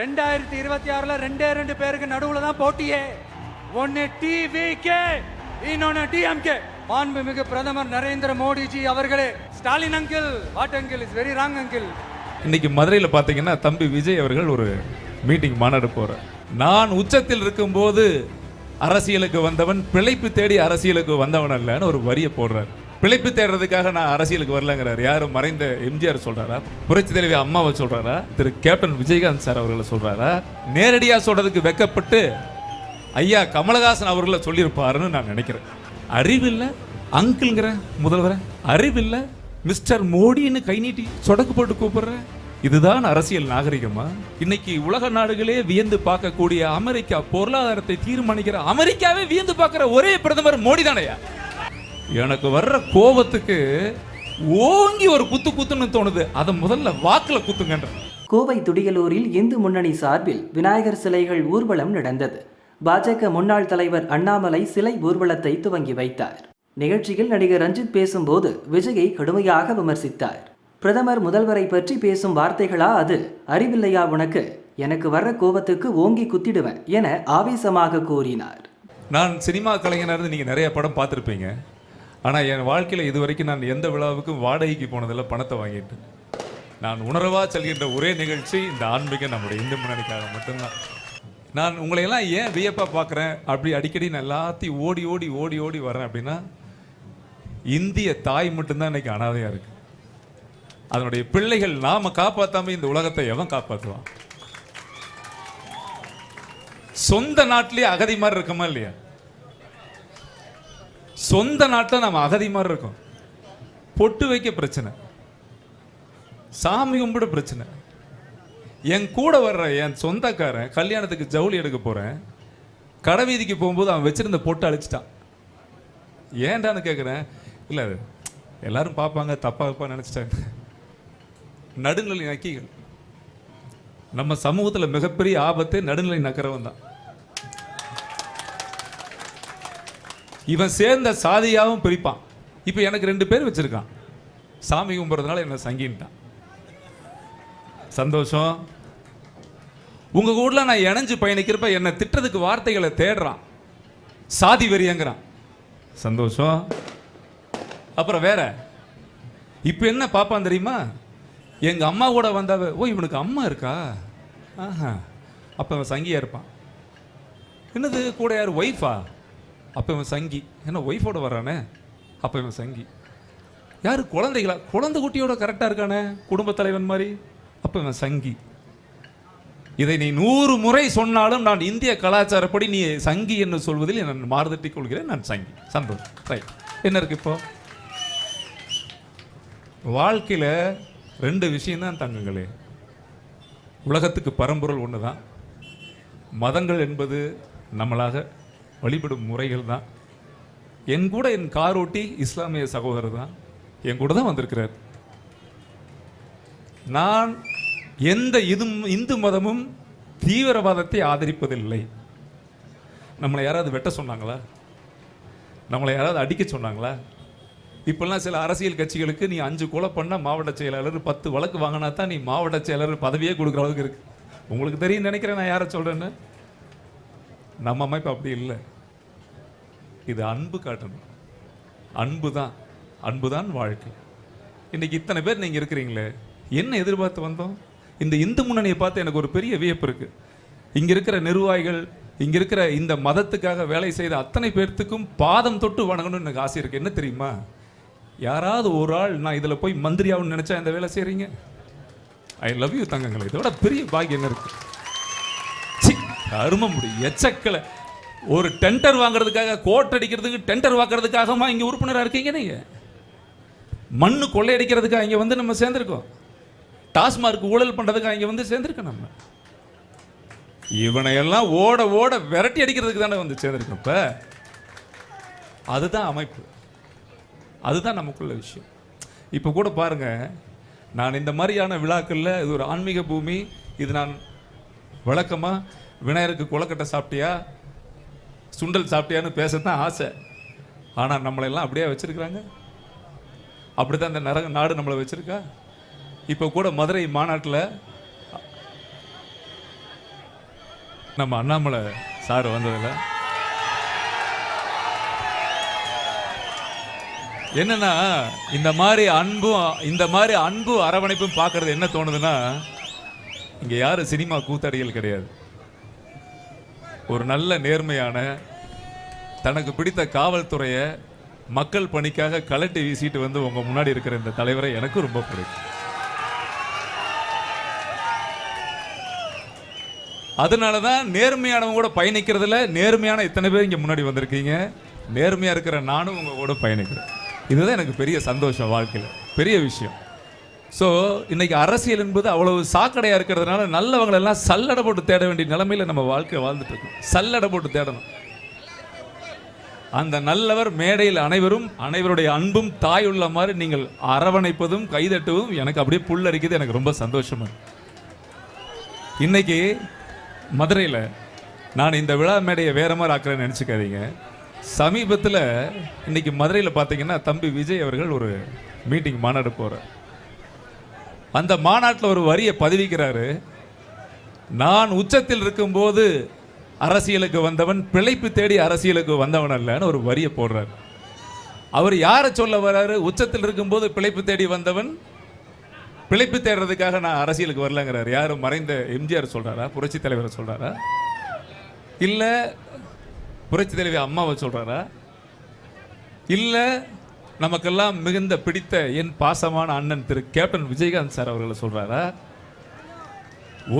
ரெண்டாயிரத்தி இருபத்தி ஆறுல ரெண்டே ரெண்டு பேருக்கு நடுவுல தான் போட்டியே. ஒன்னு டிவிகே இன்னொன்னு டிஎம்கே மாண்புமிகு பிரதமர் நரேந்திர மோடிஜி அவர்களே Stalin uncle what uncle is very wrong uncle. இன்னைக்கு மதுரையில் பார்த்தீங்கன்னா தம்பி விஜய் அவர்கள் ஒரு மீட்டிங் மாநாடு போகிறார் நான் உச்சத்தில் இருக்கும்போது அரசியலுக்கு வந்தவன் பிழைப்பு தேடி அரசியலுக்கு வந்தவன் அல்லன்னு ஒரு வரியை போடுறார். பிழைப்பு தேடுறதுக்காக நான் அரசியலுக்கு வரலங்கிறார். யாரும் மறைந்த எம்ஜிஆர் சொல்றாரா? புரட்சி தலைவி அம்மாவை சொல்றாரா? திரு கேப்டன் விஜயகாந்த் சார் அவர்களை சொல்றாரா? நேரடியாக சொல்றதுக்கு வெக்கப்பட்டு ஐயா கமலஹாசன் அவர்களை சொல்லியிருப்பாருன்னு நான் நினைக்கிறேன். அறிவில்லை அங்கிள்ங்கிற முதல்வரை. அறிவில்லை மிஸ்டர் மோடின்னு கை நீட்டி சொடக்கு போட்டு கூப்பிடுற. இதுதான் அரசியல் நாகரிகமா? இன்னைக்கு உலக நாடுகளே வியந்து பார்க்கக்கூடிய அமெரிக்கா பொருளாதாரத்தை தீர்மானிக்கிற அமெரிக்காவே வியந்து பார்க்கிற ஒரே பிரதமர் மோடி தானையா எனக்கு வர்ற கோபத்துக்கு ஓங்கி ஒரு குத்து குத்துன்னு தோணுது. அதை முதல்ல வாக்குல குத்துங்கன்ற. கோவை துடியலூரில் இந்து முன்னணி சார்பில் விநாயகர் சிலைகள் ஊர்வலம் நடந்தது. பாஜக முன்னாள் தலைவர் அண்ணாமலை சிலை ஊர்வலத்தை துவங்கி வைத்தார். நிகழ்ச்சியில் நடிகர் ரஞ்சித் பேசும்போது விஜயை கடுமையாக விமர்சித்தார். பிரதமர் முதல்வரை பற்றி பேசும் வார்த்தைகளா அது? அறிவில்லையா உனக்கு? எனக்கு வர்ற கோபத்துக்கு ஓங்கி குத்திடுவேன் என ஆவேசமாக கூறினார். நான் சினிமா கலைஞனாக நீங்கள் நிறைய படம் பார்த்துருப்பீங்க. ஆனால் என் வாழ்க்கையில் இது வரைக்கும் நான் எந்த விழாவுக்கும் வாடகைக்கு போனதில்ல பணத்தை வாங்கிட்டு. நான் உணர்வா செல்கின்ற ஒரே நிகழ்ச்சி இந்த ஆன்மீகம் நம்முடைய இந்து முன்னணிக்காக மட்டும்தான். நான் உங்களையெல்லாம் ஏன் வியப்பாக பார்க்குறேன் அப்படி அடிக்கடி நான் எல்லாத்தையும் ஓடி ஓடி ஓடி ஓடி வரேன் அப்படின்னா இந்திய தாய் மட்டும்தான் இன்னைக்கு அனாதையாக இருக்கு. அதனுடைய பிள்ளைகள் நாம் காப்பாற்றாமல் இந்த உலகத்தை எவன் காப்பாற்றுவான் சொந்த நாட்டிலேயே அகதி மாதிரி இருக்கமா இல்லையா? சொந்த நாட்டில் நம்ம அகதி மாதிரி இருக்கோம். பொட்டு வைக்க பிரச்சனை. சாமி கும்பிட பிரச்சனை. என் கூட வர்ற என் சொந்தக்காரன் கல்யாணத்துக்கு ஜவுளி எடுக்க போகிறேன் கடை வீதிக்கு போகும்போது அவன் வச்சிருந்த பொட்டு அழிச்சிட்டான். ஏன்டான்னு கேட்குறேன் இல்லை எல்லாரும் பார்ப்பாங்க தப்பாக தப்பா நினச்சிட்டாங்க. நடுநிலை நக்கிகள். நம்ம சமூகத்தில் மிகப்பெரிய ஆபத்து நடுநிலை நக்கிறவன் தான். இவன் சேர்ந்த சாதியாகவும் பிரிப்பான். இப்போ எனக்கு ரெண்டு பேர் வச்சுருக்கான். சாமி கும்பிட்றதுனால என்னை சங்கின்ட்டான். சந்தோஷம். உங்கள் ஊர்ல நான் இணைஞ்சு பயணிக்கிறப்ப என்னை திட்டத்துக்கு வார்த்தைகளை தேடுறான். சாதி வெறியங்கிறான். சந்தோஷம். அப்புறம் வேற. இப்போ என்ன பாப்பான் தெரியுமா? எங்கள் அம்மா கூட வந்தவ ஓ இவனுக்கு அம்மா இருக்கா? ஆஹா. அப்போ அவன் சங்கியாக இருப்பான். என்னது? கூட யார்? ஒய்ஃபா அப்போ இவன் சங்கி. என்ன ஒய்ஃபோட வரானே அப்போ இவன் சங்கி. யார்? குழந்தைகளா? குழந்தை குட்டியோட கரெக்டாக இருக்கானே? குடும்ப தலைவன் மாதிரி. அப்போ இவன் சங்கி. இதை நீ நூறு முறை சொன்னாலும் நான் இந்திய கலாச்சாரப்படி நீ சங்கி என்று சொல்வதில் நான் மாறுதட்டிக் கொள்கிறேன். நான் சங்கி. சந்தோஷம் ரைட் என்ன இருக்கு இப்போ? வாழ்க்கையில் ரெண்டு விஷயம்தான் தங்குங்களே. உலகத்துக்கு பரம்பொருள் ஒன்று தான் மதங்கள் என்பது நம்மளாக வழிபடும் முறைகள் தான். என் கூட என் காரோட்டி இஸ்லாமிய சகோதரர் தான். என் கூட தான் வந்திருக்கிறார். நான் எந்த இது இந்து மதமும் தீவிரவாதத்தை ஆதரிப்பதில்லை. நம்மளை யாராவது வெட்ட சொன்னாங்களா? நம்மளை யாராவது அடிக்க சொன்னாங்களா? இப்பெல்லாம் சில அரசியல் கட்சிகளுக்கு நீ அஞ்சு கொலை பண்ணால் மாவட்ட செயலாளர் பத்து வழக்கு வாங்கினா தான் நீ மாவட்ட செயலாளர் பதவியே கொடுக்குற அளவுக்கு இருக்கு. உங்களுக்கு தெரியும் நினைக்கிறேன் நான் யாரை சொல்கிறேன்னு நம்ம அமைப்பு அப்படி இல்லை. இது அன்பு காட்டணும். அன்பு தான். அன்பு தான் வாழ்க்கை. இன்றைக்கி இத்தனை பேர் நீங்கள் இருக்கிறீங்களே என்ன எதிர்பார்த்து வந்தோம்? இந்த இந்து முன்னணியை பார்த்து எனக்கு ஒரு பெரிய வியப்பு இருக்குது இங்கே இருக்கிற நிர்வாகிகள் இங்கே இருக்கிற இந்த மதத்துக்காக வேலை செய்த அத்தனை பேர்த்துக்கும் பாதம் தொட்டு வணங்கணும்னு எனக்கு ஆசை இருக்குது என்ன தெரியுமா? யாராவது ஒரு ஆள் நான் இதில் போய் மந்திரியாகணும்னு நினச்சா இந்த வேலை செய்கிறீங்க ஐ லவ் யூ தங்கங்களை. இதோட பெரிய பாக்கியம் என்ன இருக்கு சி, எச்சக்கலை. ஒரு டெண்டர் வாங்குறதுக்காக கோட் அடிக்கிறதுக்கு டெண்டர் வாங்குறதுக்காகமா இங்கே உறுப்பினராக இருக்கீங்க நீங்கள் மண்ணு கொள்ளையடிக்கிறதுக்காக இங்கே வந்து நம்ம சேர்ந்துருக்கோம். டாஸ்மார்க் ஊழல் பண்ணுறதுக்காக இங்கே வந்து சேர்ந்துருக்கோம் நம்ம. இவனை எல்லாம் ஓட ஓட விரட்டி அடிக்கிறதுக்கு தானே வந்து சேர்ந்துருக்கோம் இப்போ. அதுதான் அமைப்பு. அதுதான் நமக்குள்ள விஷயம். இப்போ கூட பாருங்க நான் இந்த மாதிரியான விழாக்களில் இது ஒரு ஆன்மீக பூமி இது நான் வழக்கமாக விநாயகருக்கு கொலக்கட்டை சாப்பிட்டியா? சுண்டல் சாப்பிட்டியான்னு தான் ஆசை. ஆனால் நம்மளெல்லாம் அப்படியே வச்சுருக்குறாங்க. அப்படி தான் இந்த நரக நாடு நம்மளை வச்சுருக்கா. இப்போ கூட மதுரை மாநாட்டில் நம்ம அண்ணாமலை சார் வந்ததில்ல என்னன்னா இந்த மாதிரி அன்பும் இந்த மாதிரி அன்பு அரவணைப்பும் பார்க்கறது என்ன தோணுதுன்னா இங்கே யாரும் சினிமா கூத்தாடிகள் கிடையாது. ஒரு நல்ல நேர்மையான தனக்கு பிடித்த காவல்துறையை மக்கள் பணிக்காக கலட்டி வீசிட்டு வந்து உங்கள் முன்னாடி இருக்கிற இந்த தலைவரை எனக்கு ரொம்ப பிடிக்கும். அதனால தான் நேர்மையானவங்க கூட பயணிக்கிறதுல நேர்மையான இத்தனை பேர் இங்கே முன்னாடி வந்திருக்கீங்க. நேர்மையாக இருக்கிற நானும் உங்கள் கூட பயணிக்கிறேன். இதுதான் எனக்கு பெரிய சந்தோஷம் வாழ்க்கையில். பெரிய விஷயம். ஸோ இன்னைக்கு அரசியல் என்பது அவ்வளவு சாக்கடையாக இருக்கிறதுனால நல்லவங்களெல்லாம் சல்லடை போட்டு தேட வேண்டிய நிலைமையில் நம்ம வாழ்க்கை வாழ்ந்துட்டு இருக்கோம். சல்லடை போட்டு தேடணும். அந்த நல்லவர் மேடையில் அனைவரும் அனைவருடைய அன்பும் தாய் உள்ள மாதிரி நீங்கள் அரவணைப்பதும் கைதட்டுவதும் எனக்கு அப்படியே புல்லரிக்குது. எனக்கு ரொம்ப சந்தோஷமாக இன்னைக்கு மதுரையில் நான் இந்த விழா மேடையை வேற மாதிரி ஆக்கிறேன்னு நினச்சிக்காதீங்க. சமீபத்தில் இன்னைக்கு மதுரையில் பார்த்தீங்கன்னா தம்பி விஜய் அவர்கள் ஒரு மீட்டிங் மாநாடு போகிறார் அந்த மாநாட்டில் ஒரு வரியை பதிவிக்கிறாரு. நான் உச்சத்தில் இருக்கும்போது அரசியலுக்கு வந்தவன் பிழைப்பு தேடி அரசியலுக்கு வந்தவன் அல்லன்னு ஒரு வரியை போடுறார். அவர் யாரை சொல்ல வர்றாரு உச்சத்தில் இருக்கும்போது பிழைப்பு தேடி வந்தவன் பிழைப்பு தேடுறதுக்காக நான் அரசியலுக்கு வரலங்கிறார். யார்? மறைந்த எம்ஜிஆர் சொல்கிறாரா புரட்சி தலைவரை சொல்கிறாரா இல்லை புரட்சி தலைவி அம்மாவை சொல்கிறாரா இல்லை நமக்கெல்லாம் மிகுந்த பிடித்த என் பாசமான அண்ணன் திரு கேப்டன் விஜயகாந்த் சார் அவர்களை சொல்றாரா?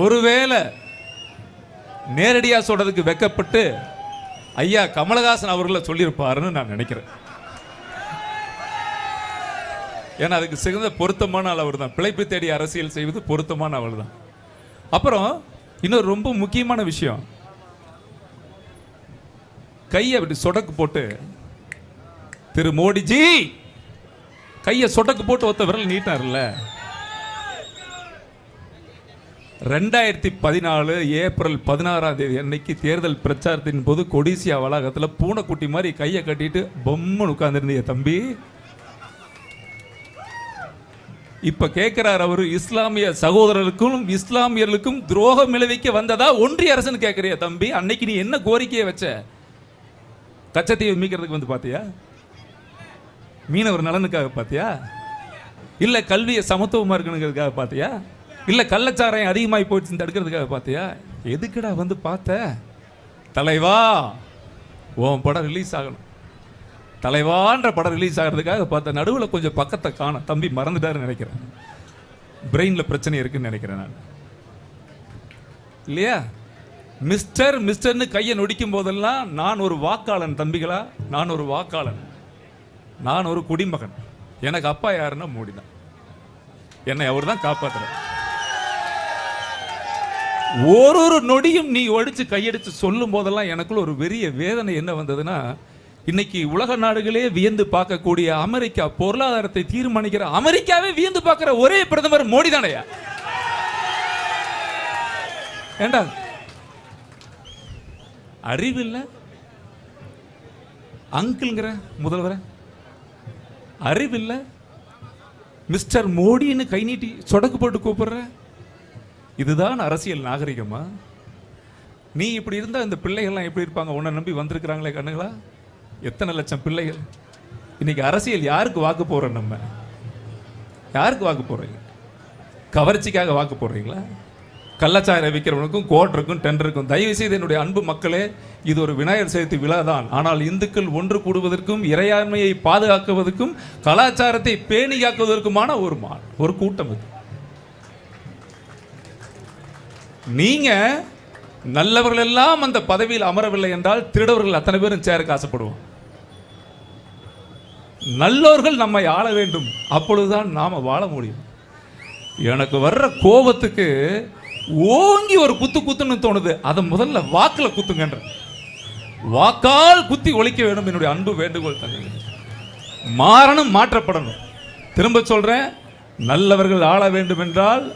ஒருவேளை நேரடியாக சொல்றதுக்கு வெக்கப்பட்டு ஐயா கமலஹாசன் அவர்களை சொல்லியிருப்பாருன்னு நான் நினைக்கிறேன். ஏன்னா அதுக்கு சிறந்த பொருத்தமான அளவர் அவர் தான் பிழைப்பு தேடி அரசியல் செய்வது பொருத்தமான அவர் தான் அப்புறம் இன்னொரு ரொம்ப முக்கியமான விஷயம். கையை அப்படி சொடக்கு போட்டு திரு மோடிஜி. கையை சொடக்கு போட்டு ஒத்த விரல் நீட்டார்ல ரெண்டாயிரத்தி பதினாலு ஏப்ரல் பதினாறாம் தேதி அன்னைக்கு தேர்தல் பிரச்சாரத்தின் போது கொடிசியா வளாகத்தில் பூனைக்குட்டி மாதிரி கையை கட்டிட்டு பொம்மன் உட்கார்ந்துருந்தீங்க தம்பி. இப்ப கேட்கிறார் அவரு இஸ்லாமிய சகோதரர்களுக்கும் இஸ்லாமியர்களுக்கும் துரோகம் விளைவிக்க வந்ததா ஒன்றிய அரசுன்னு கேட்கறிய தம்பி? அன்னைக்கு நீ என்ன கோரிக்கையை வச்ச? கச்சத்தீவை மீக்கிறதுக்கு வந்து பாத்தியா? மீனவர் நலனுக்காக பார்த்தியா இல்லை கல்வியை சமத்துவமாக இருக்கணுங்கிறதுக்காக பார்த்தியா இல்லை கள்ளச்சாராயம் அதிகமாகி போயிடுச்சு தடுக்கிறதுக்காக பார்த்தியா எதுக்குடா வந்து பார்த்த? தலைவா உன் படம் ரிலீஸ் ஆகணும். தலைவான்ற படம் ரிலீஸ் ஆகிறதுக்காக பார்த்த நடுவில் கொஞ்சம் பக்கத்தை காண தம்பி மறந்துட்டாருன்னு நினைக்கிறேன். பிரெயினில் பிரச்சனை இருக்குன்னு நினைக்கிறேன் நான். இல்லையா? மிஸ்டர் மிஸ்டர்னு கையை நொடிக்கும் போதெல்லாம் நான் ஒரு வாக்காளன் தம்பிகளா? நான் ஒரு வாக்காளன். நான் ஒரு குடிமகன். எனக்கு அப்பா யாருன்னா மோடி தான். என்னை அவர் தான் காப்பாத்துறார். ஒரு ஒரு நொடியும் நீ ஒடிச்சு கையடிச்சு சொல்லும் போதெல்லாம் எனக்குள்ள ஒரு பெரிய வேதனை என்ன வந்ததுன்னா இன்னைக்கு உலக நாடுகளே வியந்து பார்க்கக்கூடிய அமெரிக்கா பொருளாதாரத்தை தீர்மானிக்கிற அமெரிக்காவே வியந்து பார்க்கிற ஒரே பிரதமர் மோடி தானையா? ஏண்டா? அறிவில்லை? அங்கிள்ங்கிற முதல்வரை? அறிவில்லை. மிஸ்டர் மோடின்னு கை நீட்டி சொடக்கு போட்டு கூப்பிடுற? இதுதான் அரசியல் நாகரிகமா? நீ இப்படி இருந்தால் இந்த பிள்ளைகள்லாம் எப்படி இருப்பாங்க? உன்னை நம்பி வந்திருக்கிறாங்களே கண்ணுங்களா எத்தனை லட்சம் பிள்ளைகள்? இன்னைக்கு அரசியல் யாருக்கு வாக்கு போகிறோம் நம்ம? யாருக்கு வாக்கு போடுறீங்க? கவர்ச்சிக்காக வாக்கு போடுறீங்களா? கள்ளச்சாயம் விற்கிறவனுக்கும் கோட்டருக்கும் டெண்டருக்கும் தயவு செய்து என்னுடைய அன்பு மக்களே இது ஒரு விநாயகர் சதுர்த்தி விழா தான் ஆனால் இந்துக்கள் ஒன்று கூடுவதற்கும் இறையாண்மையை பாதுகாக்குவதற்கும் கலாச்சாரத்தை பேணி காக்குவதற்குமான ஒரு மா ஒரு கூட்டம் இது. நீங்க நல்லவர்கள் எல்லாம் அந்த பதவியில் அமரவில்லை என்றால் திருடவர்கள் அத்தனை பேரும் சேருக்கு ஆசைப்படுவோம். நல்லோர்கள் நம்மை ஆள வேண்டும். அப்பொழுதுதான் நாம வாழ முடியும். எனக்கு வர்ற கோபத்துக்கு ஓங்கி ஒரு குத்து குத்துன்னு தோணுது. அதை முதல்ல வாக்கில் குத்துங்கன்ற. வாக்கால் குத்தி ஒழிக்க வேண்டும். என்னுடைய அன்பு வேண்டுகோள் தங்க மாறணும் மாற்றப்படணும். திரும்ப சொல்கிறேன் நல்லவர்கள் ஆள வேண்டும் என்றால்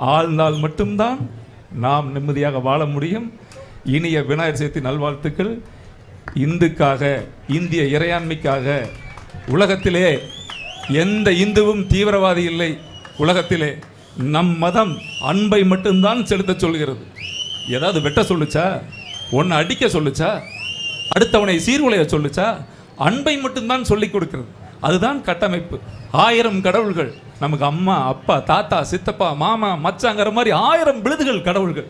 ஆழ்ந்தால் மட்டும்தான் நாம் நிம்மதியாக வாழ முடியும். இனிய விநாயகர் சதுர்த்தி நல்வாழ்த்துக்கள். இந்துக்காக இந்திய இறையாண்மைக்காக உலகத்திலே எந்த இந்துவும் தீவிரவாதி இல்லை. உலகத்திலே நம் மதம் அன்பை மட்டும்தான் செலுத்தச் சொல்கிறது. ஏதாவது வெட்ட சொல்லுச்சா? ஒன்று அடிக்க சொல்லுச்சா? அடுத்தவனை சீர்குலைய சொல்லுச்சா? அன்பை மட்டும்தான் சொல்லிக் கொடுக்கிறது. அதுதான் கட்டமைப்பு. ஆயிரம் கடவுள்கள் நமக்கு அம்மா அப்பா தாத்தா சித்தப்பா மாமா மச்சாங்கிற மாதிரி ஆயிரம் விழுதுகள் கடவுள்கள்.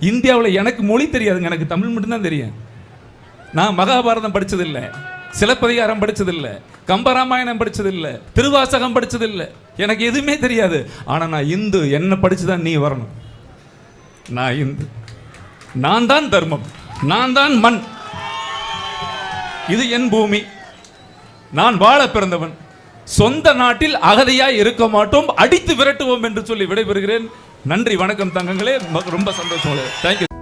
இந்தியாவில் எனக்கு மொழி தெரியாதுங்க எனக்கு தமிழ் மட்டும்தான் தெரியும். நான் மகாபாரதம் படித்ததில்லை சிலப்பதிகாரம் படித்ததில்லை கம்பராமாயணம் படிச்சதில்லை திருவாசகம் படிச்சதில்லை. எனக்கு எதுவுமே தெரியாது. ஆனா நான் இந்து என்ன படித்து தான் நீ வரணும். நான் இந்து. நான் தான் தர்மம். நான் தான் மண். இது என் பூமி. நான் வாழ பிறந்தவன். சொந்த நாட்டில் அகதியாய் இருக்க மாட்டோம். அடித்து விரட்டுவோம் என்று சொல்லி விடைபெறுகிறேன். நன்றி வணக்கம் தங்கங்களே. ரொம்ப சந்தோஷம். தேங்க்யூ